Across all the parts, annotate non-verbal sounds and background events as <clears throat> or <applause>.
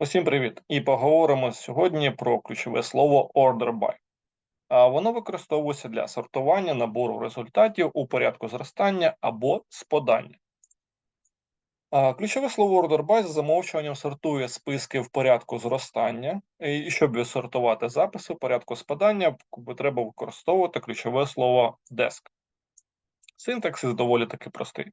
Усім привіт! І поговоримо сьогодні про ключове слово order by. Воно використовується для сортування набору результатів у порядку зростання або спадання. Ключове слово order by за замовчуванням сортує списки в порядку зростання, і щоб відсортувати записи в порядку спадання, треба використовувати ключове слово desk. Синтаксис доволі таки простий.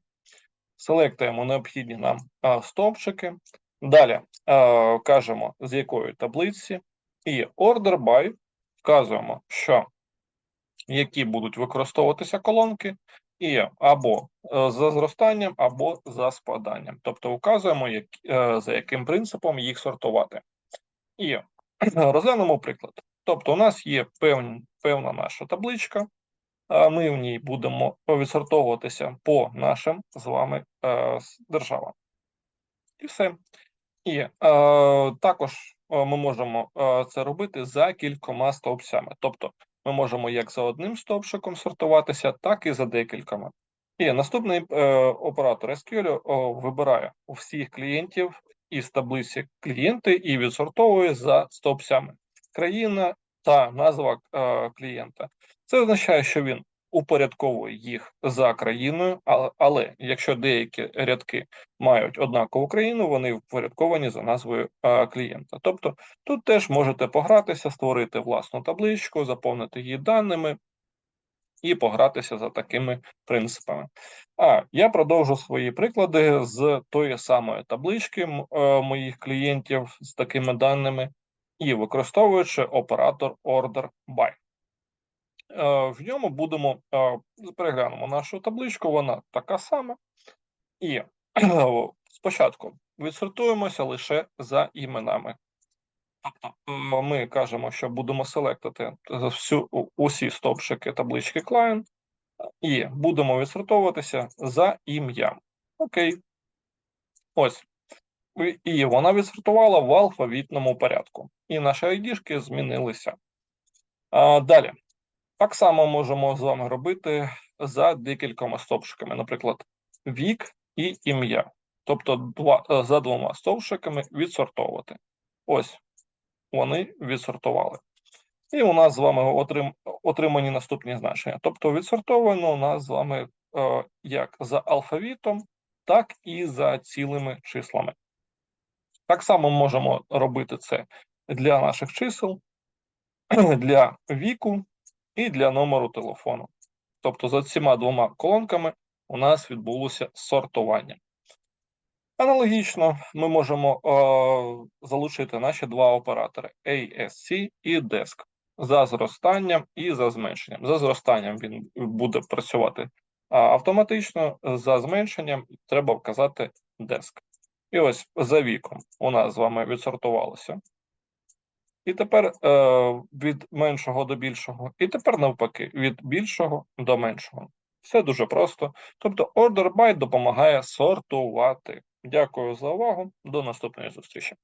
Селектуємо необхідні нам стовпчики, Далі е, кажемо, з якої таблиці, і order by вказуємо, що які будуть використовуватися колонки, і або е, за зростанням, або за спаданням. Тобто вказуємо, як, е, за яким принципом їх сортувати. І <clears throat> розглянемо приклад. Тобто, у нас є певні, певна наша табличка, а ми в ній будемо відсортовуватися по нашим з вами е, державам. І все. І е, також е, ми можемо е, це робити за кількома стовпцями. Тобто ми можемо як за одним стовпчиком сортуватися, так і за декількома. І наступний е, оператор SQL вибирає у всіх клієнтів із таблиці клієнти і відсортовує за стовпцями країна та назва е, клієнта. Це означає, що він упорядковує їх за країною, але, якщо деякі рядки мають однакову країну, вони впорядковані за назвою клієнта. Тобто тут теж можете погратися, створити власну табличку, заповнити її даними. І погратися за такими принципами. А я продовжу свої приклади з тої самої таблички е, моїх клієнтів з такими даними, і використовуючи оператор order by. Е, в ньому будемо е, переглянемо нашу табличку, вона така сама. І <clears throat> спочатку відсортуємося лише за іменами. Тобто е, ми кажемо, що будемо селектити всю, усі стовпчики таблички client, і будемо відсортовуватися за ім'ям. Окей. Ось. І вона відсортувала в алфавітному порядку. І наші ID змінилися. А, Далі. Так само можемо з вами робити за декількома стовпчиками, наприклад, вік і ім'я. Тобто два, е, за двома стовпчиками відсортовувати. Ось вони відсортували. І у нас з вами отрим, отримані наступні значення. Тобто, відсортовано у нас з вами е, як за алфавітом, так і за цілими числами. Так само можемо робити це для наших чисел, <clears throat> для віку і для номеру телефону. Тобто за цими двома колонками у нас відбулося сортування. Аналогічно ми можемо е, залучити наші два оператори ASC і DESK за зростанням і за зменшенням. За зростанням він буде працювати автоматично, за зменшенням треба вказати DESK. І ось за віком у нас з вами відсортувалося і тепер е, від меншого до більшого, і тепер навпаки, від більшого до меншого. Все дуже просто. Тобто, order by допомагає сортувати. Дякую за увагу. До наступної зустрічі.